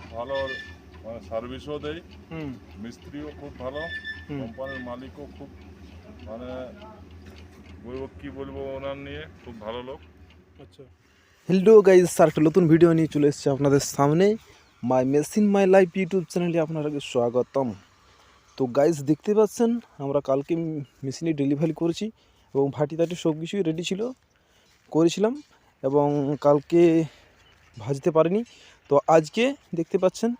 খুব ভালো মানে সার্ভিসও দেয় হুম। মিস্ত্রিও খুব ভালো। কোম্পানির মালিকও খুব মানে বলব কি বলব ওনার নিয়ে খুব ভালো লোক। আচ্ছা। হ্যালো গাইজ স্যার একটা নতুন ভিডিও নিয়ে চলে এসেছে আপনাদের সামনে। My machine my life YouTube চ্যানেলে আপনাদেরকে স্বাগতম। তো গাইজ দেখতে পাচ্ছেন আমরা কালকে মেশিনে ডেলিভারি করেছি এবং ভাটি তাটি সব কিছুই রেডি ছিল করেছিলাম এবং কালকে ভাজতে পারিনি। তো আজকে দেখতে পাচ্ছেন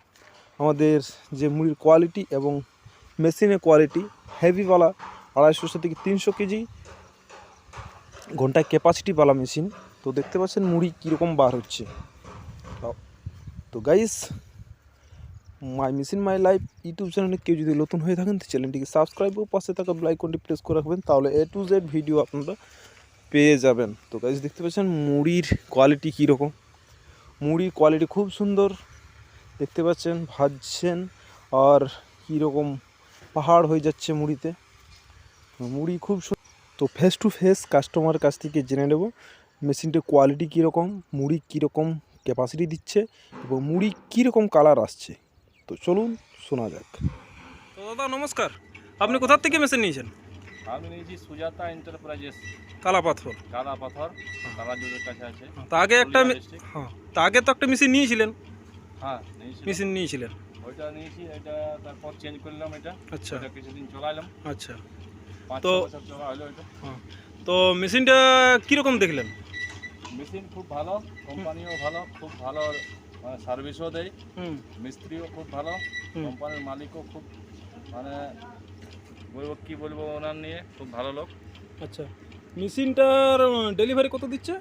আমাদের যে মুড়ির কোয়ালিটি এবং মেশিনের কোয়ালিটি হেভিওয়ালা আড়াইশোশো থেকে তিনশো কেজি ঘন্টায় ক্যাপাসিটিওয়ালা মেশিন তো দেখতে পাচ্ছেন মুড়ি কীরকম বার হচ্ছে। তো guys my machine my life YouTube চ্যানেলে কেউ যদি নতুন হয়ে থাকেন, তো চ্যানেলটিকে সাবস্ক্রাইব ও পাশে থাকা বেলাইকনটি প্রেস করে রাখবেন, তাহলে এ টু জেড ভিডিও আপনারা পেয়ে যাবেন। তো গাইস দেখতে পাচ্ছেন মুড়ির কোয়ালিটি কীরকম? মুড়ির কোয়ালিটি খুব সুন্দর। দেখতে পাচ্ছেন, ভাজছেন, আর কীরকম পাহাড় হয়ে যাচ্ছে মুড়িতে। মুড়ি খুব তো ফেস টু ফেস কাস্টমারের কাছ থেকে জেনে নেব মেশিনটার কোয়ালিটি কীরকম, মুড়ি কীরকম ক্যাপাসিটি দিচ্ছে, এবং মুড়ি কীরকম কালার আসছে। তো চলুন শোনা যাক। দাদা, নমস্কার। আপনি কোথা থেকে মেশিন নিয়েছেন? আমি নিয়েছি সুজাতা এন্টারপ্রাইজেস। কালা পাথর। কালা পাথর কালাজুরের কাছে আছে। তা আগে একটা। হ্যাঁ তা আগে তো একটা মেশিন নিয়েছিলেন। হ্যাঁ মেশিন নিয়েছিলেন। ওইটা নিয়েছি এটা তারপর চেঞ্জ করলাম এটা। আচ্ছা। ওটা কিছুদিন চলাইলাম। আচ্ছা। তো- হলো তো মেশিনটা কীরকম দেখলেন? মেশিন খুব ভালো কোম্পানিও ভালো খুব ভালো মানে সার্ভিসও দেয়। মিস্ত্রিও খুব ভালো কোম্পানির মালিকও খুব মানে বলব কি বলব ওনার নিয়ে? খুব ভালো লোক। আচ্ছা। মেশিনটার ডেলিভারি কত দিচ্ছে?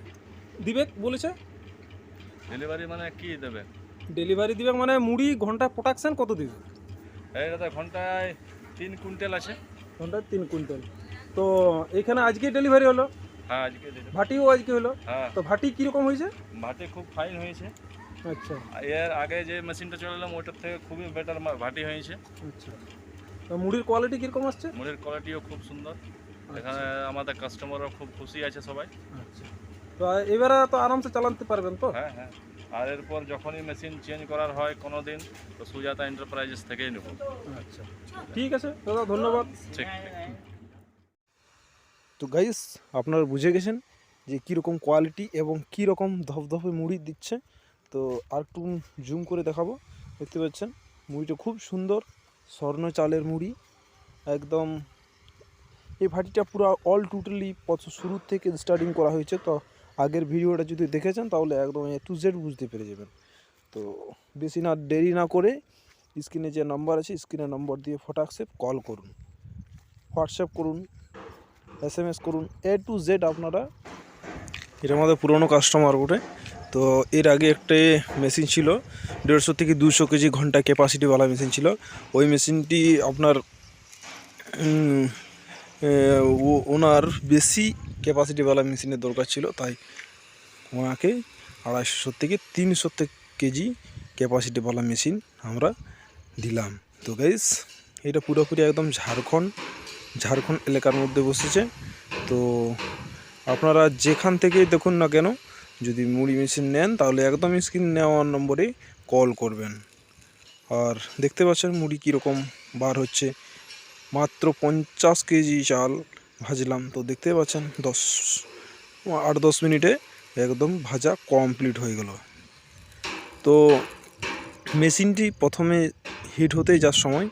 দিবে বলেছে? ডেলিভারি মানে কি দেবে? ডেলিভারি দিবে মানে মুড়ি ঘণ্টা প্রোডাকশন কত দিবে? এইটাতে ঘন্টায় তিন কুইন্টাল আছে। ঘন্টায় তিন কুইন্টাল। তো এখানে আজকে ডেলিভারি হলো? হ্যাঁ আজকে। ভাটিও আজকে হলো? হ্যাঁ। তো ভাটি কীরকম হয়েছে? ভাটি খুব ফাইন হয়েছে। আচ্ছা। এর আগে যে মেশিনটা চালালাম ওটার থেকে খুবই বেটার ভাটি হয়েছে। আচ্ছা। তো মুড়ির কোয়ালিটি কীরকম আসছে? মুড়ির কোয়ালিটিও খুব সুন্দর। এখানে আমাদের কাস্টমারও খুব খুশি আছে সবাই। আচ্ছা। তো এবারে তো আরামসে চালাতে পারবেন তো? হ্যাঁ হ্যাঁ। আর এরপর যখনই মেশিন চেঞ্জ করার হয় কোনো দিন তো সুজাতা এন্টারপ্রাইজেস থেকেই নেব। আচ্ছা। ঠিক আছে দাদা ধন্যবাদ। ঠিক। তো গাইস আপনারা বুঝে গেছেন যে কীরকম কোয়ালিটি এবং কীরকম ধপধপে মুড়ি দিচ্ছে। তো আর একটু জুম করে দেখাবো। দেখতে পাচ্ছেন মুড়িটা খুব সুন্দর। স্বর্ণ চালের মুড়ি, একদম এই ভাটিটা পুরো অল টোটালি শুরু থেকে স্টার্টিং করা হয়েছে। তো আগের ভিডিওটা যদি দেখেছেন, তাহলে একদম এ টু জেড বুঝতে পেরে যাবেন। তো বেশি না, দেরি না করে স্ক্রিনে যে নাম্বার আছে, স্ক্রিনে নম্বর দিয়ে ফটাকসে কল করুন। হোয়াটসঅ্যাপ করুন এস করুন এ টু জেড আপনারা, এটা আমাদের পুরনো কাস্টমার বটে। তো এর আগে একটা মেশিন ছিল, দেড়শো থেকে দুশো কেজি ঘণ্টা ক্যাপাসিটিওয়ালা মেশিন ছিল। ওই মেশিনটি আপনার ওনার বেশি ক্যাপাসিটিওয়ালা মেশিনের দরকার ছিল, তাই ওনাকে আড়াইশো থেকে তিনশো কেজি ক্যাপাসিটিওয়ালা মেশিন আমরা দিলাম। তো গাইস এটা পুরোপুরি একদম ঝাড়খণ্ড ঝাড়খণ্ড এলাকার মধ্যে বসেছে। তো আপনারা যেখান থেকে দেখুন না কেন যদি মুড়ি মেশিন নেন, তাহলে একদম স্ক্রিন নেওয়ার নম্বরে কল করবেন। আর দেখতে পাচ্ছেন মুড়ি কীরকম বার হচ্ছে। মাত্র পঞ্চাশ কেজি চাল ভাজলাম। তো দেখতে পাচ্ছেন দশ, আট দশ মিনিটে একদম ভাজা কমপ্লিট হয়ে গেল। তো মেশিনটি প্রথমে হিট হতেই যার সময়,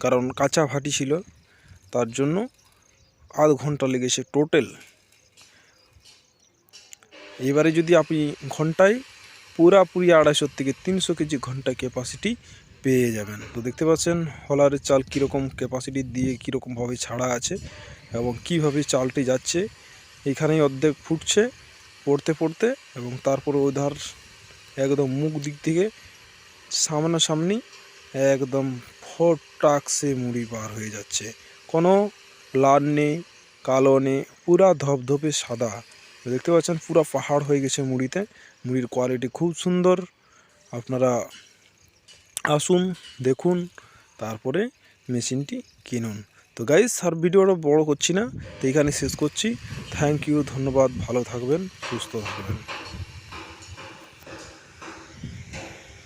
কারণ কাঁচা ভাটি ছিল, তার জন্য আধ ঘণ্টা লেগেছে টোটাল এবারে যদি আপনি ঘন্টায় পুরাপুরি আড়াইশো থেকে তিনশো কেজি ঘণ্টা ক্যাপাসিটি পেয়ে যাবেন। তো দেখতে পাচ্ছেন হলারের চাল কীরকম ক্যাপাসিটি দিয়ে কীরকমভাবে ছাড়া আছে এবং কীভাবে চালটি যাচ্ছে, এখানেই অর্ধেক ফুটছে পড়তে পড়তে এবং তারপর ওধার একদম মুখ দিক থেকে সামনাসামনি একদম ফটাকসে মুড়ি বার হয়ে যাচ্ছে। কোনো লাল নেই, কালো নেই, পুরা ধপধপে সাদা। দেখতে পাচ্ছেন পুরো পাহাড় হয়ে গেছে মুড়িতে। মুড়ির কোয়ালিটি খুব সুন্দর। আপনারা আসুন, দেখুন, তারপরে মেশিনটি কিনুন। তো গাইজ আর ভিডিওটা বড় করছি না, তো এখানে শেষ করছি। থ্যাংক ইউ ধন্যবাদ, ভালো থাকবেন, সুস্থ থাকবেন।